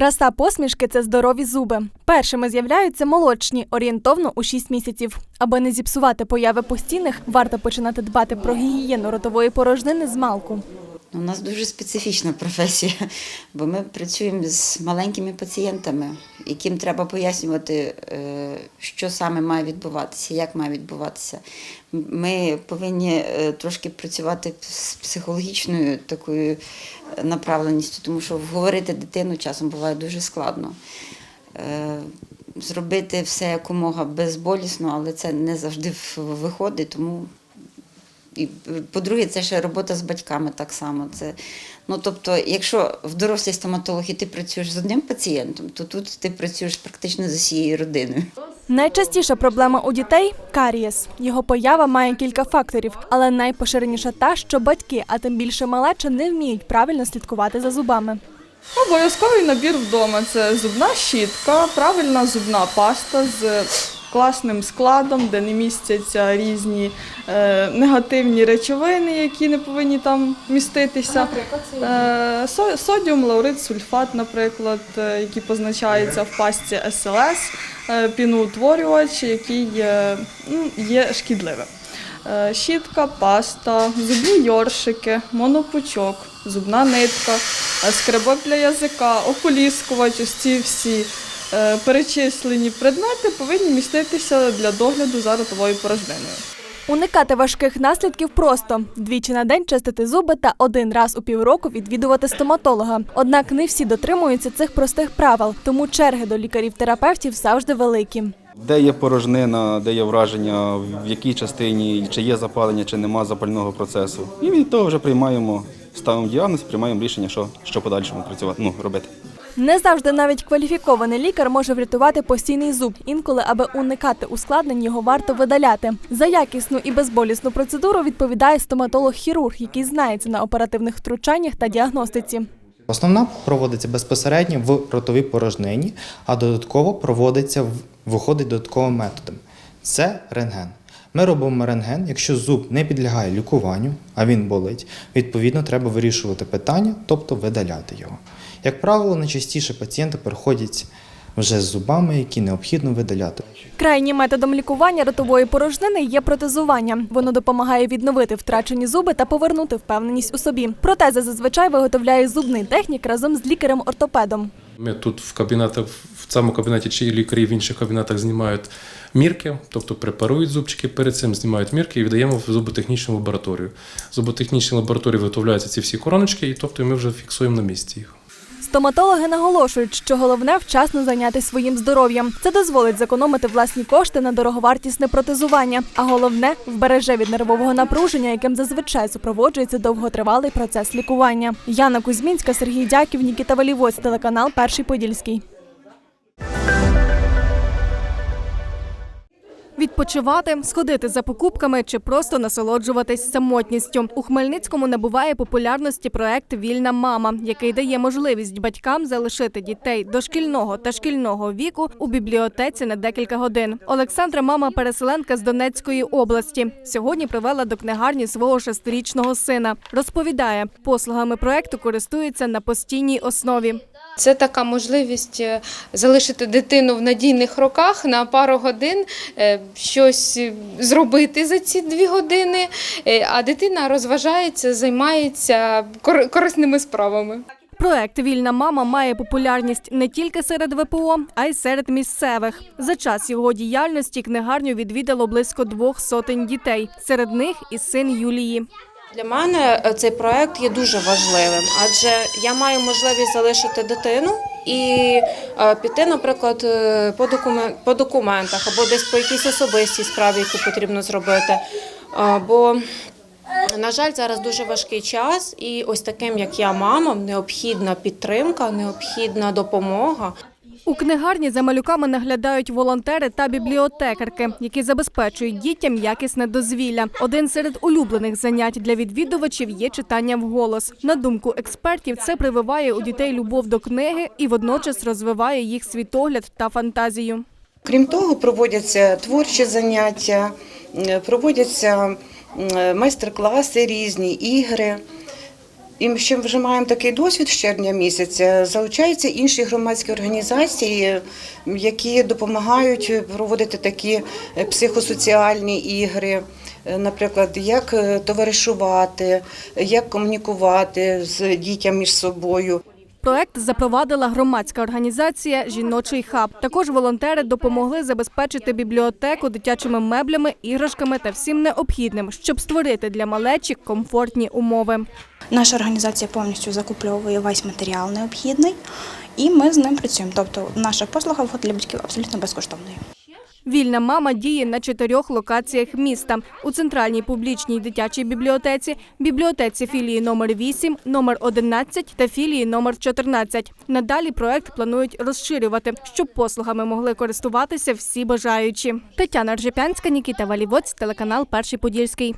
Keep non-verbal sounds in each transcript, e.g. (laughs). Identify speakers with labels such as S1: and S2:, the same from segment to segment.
S1: Краса посмішки це здорові зуби. Першими з'являються молочні, орієнтовно у 6 місяців. Аби не зіпсувати появи постійних, варто починати дбати про гігієну ротової порожнини з малку.
S2: У нас дуже специфічна професія, (laughs) бо ми працюємо з маленькими пацієнтами, яким треба пояснювати, е, що саме має відбуватися, як має відбуватися. Ми повинні е, трошки працювати з психологічною такою е, направленістю, тому що вговорити дитину часом буває дуже складно. Зробити все якомога безболісно, але це не завжди виходить, тому і по-друге, це ще робота з батьками так само. Це, ну, тобто, якщо в дорослій стоматології ти працюєш з одним пацієнтом, то тут ти працюєш практично з усією родиною.
S1: Найчастіша проблема у дітей карієс. Його поява має кілька факторів, але найпоширеніша та, що батьки, а тим більше малеча, не вміють правильно слідкувати за зубами.
S3: Обов'язковий набір вдома це зубна щітка, правильна зубна паста з класним складом, де не містяться різні е, негативні речовини, які не повинні там міститися. Е, со- содіум, лаурид, сульфат, наприклад, е, які позначаються в пастці СЛС, е, піноутворювач, який е, ну, є шкідливим. Е, Щітка, паста, зубні йоршики, монопучок, зубна нитка, е, скребок для язика, ополіскувач, ось ці всі е, перечислені предмети повинні міститися для догляду за ротовою порожниною.
S1: Уникати важких наслідків просто двічі на день чистити зуби та один раз у півроку відвідувати стоматолога. Однак не всі дотримуються цих простих правил, тому черги до лікарів-терапевтів завжди великі.
S4: Де є порожнина, де є враження, в якій частині, чи є запалення, чи нема запального процесу. І від того вже приймаємо, ставимо діагноз, приймаємо рішення, що, що подальшому працювати, ну, робити.
S1: Не завжди навіть кваліфікований лікар може врятувати постійний зуб. Інколи, аби уникати ускладнень, його варто видаляти. За якісну і безболісну процедуру відповідає стоматолог-хірург, який знається на оперативних втручаннях та діагностиці.
S5: Основна проводиться безпосередньо в ротовій порожнині, а додатково проводиться виходить додатковим методом. Це рентген. Ми робимо рентген, якщо зуб не підлягає лікуванню, а він болить, відповідно треба вирішувати питання, тобто видаляти його. Як правило, найчастіше пацієнти приходять вже з зубами, які необхідно видаляти.
S1: Крайнім методом лікування ротової порожнини є протезування. Воно допомагає відновити втрачені зуби та повернути впевненість у собі. Протези зазвичай виготовляє зубний технік разом з лікарем-ортопедом.
S6: Ми тут в кабінетах, в цьому кабінеті чи лікарі в інших кабінетах знімають мірки, тобто препарують зубчики перед цим, знімають мірки і віддаємо в зуботехнічну лабораторію. В зуботехнічній лабораторії виготовляються ці всі короночки, і тобто ми вже фіксуємо на місці їх.
S1: Стоматологи наголошують, що головне вчасно зайнятися своїм здоров'ям. Це дозволить зекономити власні кошти на дороговартісне протезування, а головне вбереже від нервового напруження, яким зазвичай супроводжується довготривалий процес лікування. Яна Кузьмінська, Сергій Дяків, Нікіта Валівоць, телеканал Перший Подільський. Відпочивати, сходити за покупками чи просто насолоджуватись самотністю. У Хмельницькому набуває популярності проект Вільна мама, який дає можливість батькам залишити дітей дошкільного та шкільного віку у бібліотеці на декілька годин. Олександра, мама переселенка з Донецької області, сьогодні привела до книгарні свого шестирічного сина. Розповідає, послугами проекту користується на постійній основі.
S7: Це така можливість е, залишити дитину в надійних руках на пару годин, е, щось е, зробити за ці дві години, а дитина розважається, займається корисними справами.
S1: Проект Вільна мама має популярність не тільки серед ВПО, а й серед місцевих. За час його діяльності книгарню відвідало близько двох сотень дітей. Серед них і син Юлії.
S8: Для мене е, цей проект є дуже важливим, адже я маю можливість залишити дитину і е, піти, наприклад, е, по, докумен- по документах або десь по якійсь особистій справі, яку потрібно зробити. Бо, на жаль, зараз дуже важкий час, і ось таким, як я, мамам, необхідна підтримка, необхідна допомога.
S1: У книгарні за малюками наглядають волонтери та бібліотекарки, які забезпечують дітям якісне дозвілля. Один серед улюблених занять для відвідувачів є читання вголос. На думку експертів, це прививає у дітей любов до книги і водночас розвиває їх світогляд та фантазію.
S9: Крім того, проводяться творчі заняття, проводяться майстер-класи різні, ігри. І ще вже маємо такий досвід з червня місяця. Залучаються інші громадські організації, які допомагають проводити такі е, психосоціальні ігри. Е, Наприклад, як е, товаришувати, як комунікувати з дітям між собою.
S1: Проект запровадила громадська організація Жіночий хаб. Також волонтери допомогли забезпечити бібліотеку дитячими меблями, іграшками та всім необхідним, щоб створити для малечі комфортні умови.
S10: Наша організація повністю закуплює весь матеріал необхідний, і ми з ним працюємо. Тобто наша послуга для батьків абсолютно безкоштовною.
S1: Вільна мама діє на чотирьох локаціях міста: у центральній публічній дитячій бібліотеці, бібліотеці філії номер 8, номер 11 та філії номер 14. Надалі проект планують розширювати, щоб послугами могли користуватися всі бажаючі. Тетяна Ржепянська, Нікіта Валівоць, телеканал Перший Подільський.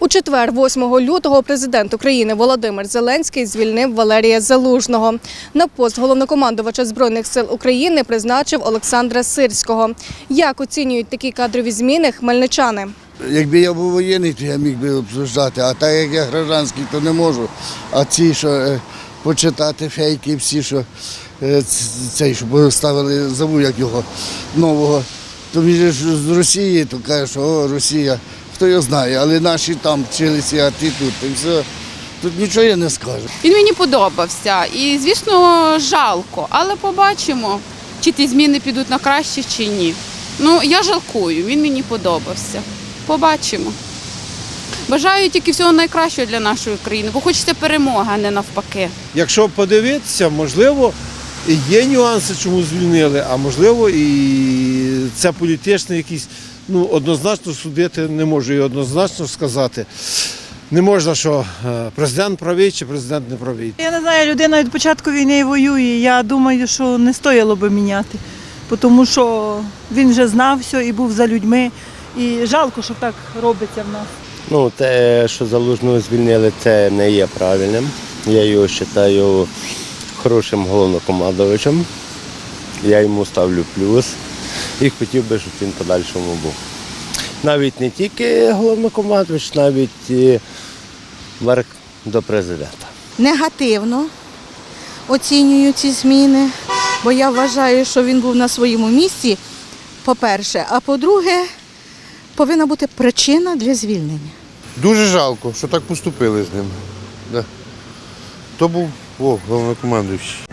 S1: У четвер, 8 лютого, президент України Володимир Зеленський звільнив Валерія Залужного. На пост головнокомандувача збройних сил України призначив Олександра Сирського. Як оцінюють такі кадрові зміни хмельничани?
S11: Якби я був воєнний, то я міг би обсуждати, а так як я гражданський, то не можу. А ці, що е, почитати фейки, всі, що е, цей, що поставили, забув як його нового, то він ж з Росії, то каже, що о, Росія, хто його знає, але наші там вчилися, а ти тут. І все. Тут нічого я не скажу.
S12: Він мені подобався. І, звісно, жалко, але побачимо, чи ті зміни підуть на краще, чи ні. Ну, я жалкую, він мені подобався. Побачимо. Бажаю тільки всього найкращого для нашої країни, бо хочеться перемоги, а не навпаки.
S13: Якщо подивитися, можливо, є нюанси, чому звільнили, а можливо, і це політичний якийсь, ну, однозначно судити не можу і однозначно сказати. Не можна, що е, президент правий чи президент не правий.
S14: Я не знаю, людина від початку війни воює. Я думаю, що не стояло би міняти, тому що він вже знав все і був за людьми. І жалко, що так робиться в нас.
S15: Ну, те, що залужного звільнили, це не є правильним. Я його вважаю хорошим головнокомандувачем. Я йому ставлю плюс і хотів би, щоб він в подальшому був. Навіть не тільки головнокомандувач, навіть і верх до президента.
S16: негативно оцінюю ці зміни, бо я вважаю, що він був на своєму місці, по-перше, а по-друге, повинна бути причина для звільнення.
S11: Дуже жалко, що так поступили з ним. Да. То був о, головнокомандуючий.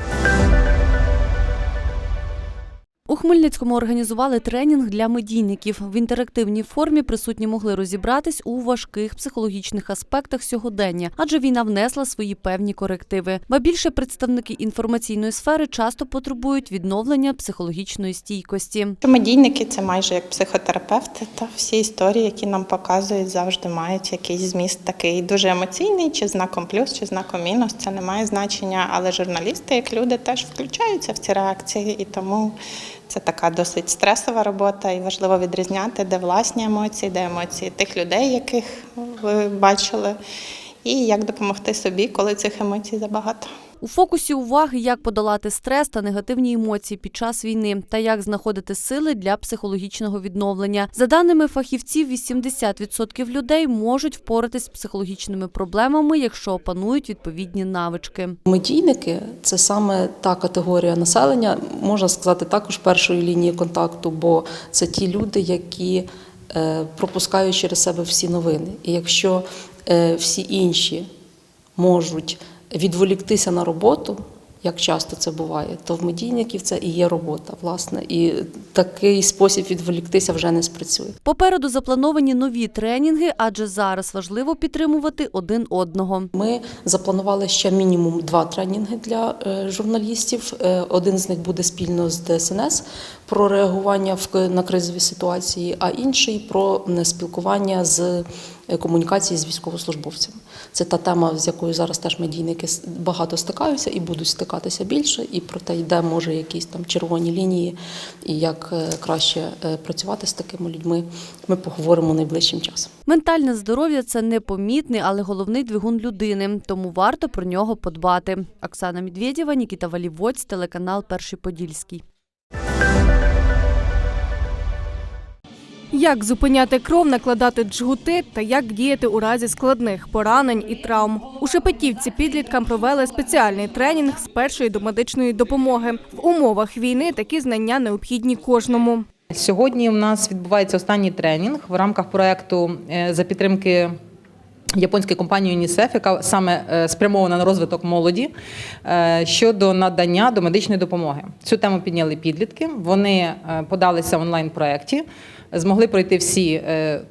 S17: Хмельницькому організували тренінг для медійників. В інтерактивній формі присутні могли розібратись у важких психологічних аспектах сьогодення, адже війна внесла свої певні корективи. Ба більше представники інформаційної сфери часто потребують відновлення психологічної стійкості.
S10: Медійники це майже як психотерапевти, та всі історії, які нам показують, завжди мають якийсь зміст такий дуже емоційний, чи знаком плюс, чи знаком мінус. Це не має значення, але журналісти, як люди, теж включаються в ці реакції, і тому це така досить стресова робота, і важливо відрізняти, де власні емоції, де емоції тих людей, яких ви бачили, і як допомогти собі, коли цих емоцій забагато.
S17: У фокусі уваги, як подолати стрес та негативні емоції під час війни, та як знаходити сили для психологічного відновлення. За даними фахівців, 80% людей можуть впоратись з психологічними проблемами, якщо опанують відповідні навички.
S18: Медійники це саме та категорія населення, можна сказати, також першої лінії контакту, бо це ті люди, які е, пропускають через себе всі новини. І якщо всі інші можуть відволіктися на роботу, як часто це буває, то в медійників це і є робота, власне, і такий спосіб відволіктися вже не спрацює.
S17: Попереду заплановані нові тренінги, адже зараз важливо підтримувати один одного.
S18: Ми запланували ще мінімум два тренінги для е, журналістів. Е, Один з них буде спільно з ДСНС про реагування на кризові ситуації, а інший про спілкування з е, комунікації з військовослужбовцями. Це та тема, з якою зараз теж медійники багато стикаються і будуть стикатися більше. І про те, де може якісь там червоні лінії, і як е, краще е, працювати з такими людьми. Ми поговоримо найближчим часом.
S17: Ментальне здоров'я це непомітний, але головний двигун людини, тому варто про нього подбати. Оксана Медведєва, Нікіта Валівоць, телеканал Перший Подільський.
S1: Як зупиняти кров, накладати джгути та як діяти у разі складних поранень і травм. У Шепетівці підліткам провели спеціальний тренінг з першої до медичної допомоги. В умовах війни такі знання необхідні кожному.
S19: Сьогодні у нас відбувається останній тренінг в рамках проекту е, за підтримки. Японської компанії ЮНІСЕФ, яка саме е, спрямована на розвиток молоді е, щодо надання домедичної допомоги. Цю тему підняли підлітки. Вони е, подалися в онлайн-проєкті, змогли пройти всі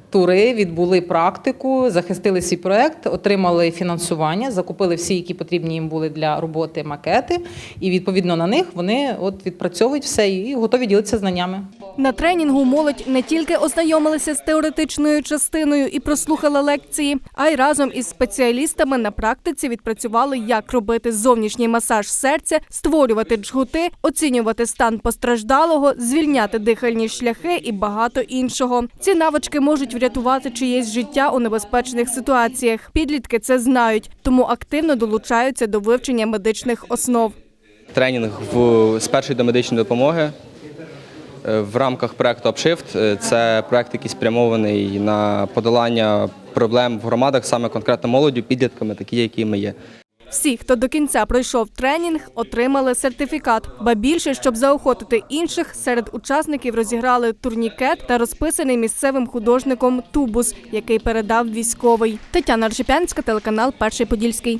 S19: тури, відбули практику, захистили свій проєкт, отримали фінансування, закупили всі, які потрібні їм були для роботи макети, і відповідно на них вони от відпрацьовують все і готові ділитися знаннями.
S1: На тренінгу молодь не тільки ознайомилася з теоретичною частиною і прослухала лекції, а й разом із спеціалістами на практиці відпрацювали, як робити зовнішній масаж серця, створювати джгути, оцінювати стан постраждалого, звільняти дихальні шляхи і багато іншого. Ці навички можуть врятувати чиєсь життя у небезпечних ситуаціях. Підлітки це знають, тому активно долучаються до вивчення медичних основ.
S20: тренінг в, з першої домедичної допомоги е, в рамках проекту Upshift. Е, Це проект, який спрямований на подолання проблем в громадах, саме конкретно молоддю, підлітками, такі, які ми є.
S1: Всі, хто до кінця пройшов тренінг, отримали сертифікат. Ба більше, щоб заохотити інших, серед учасників розіграли турнікет та розписаний місцевим художником тубус, який передав військовий. Тетяна Ржепянська, телеканал Перший Подільський.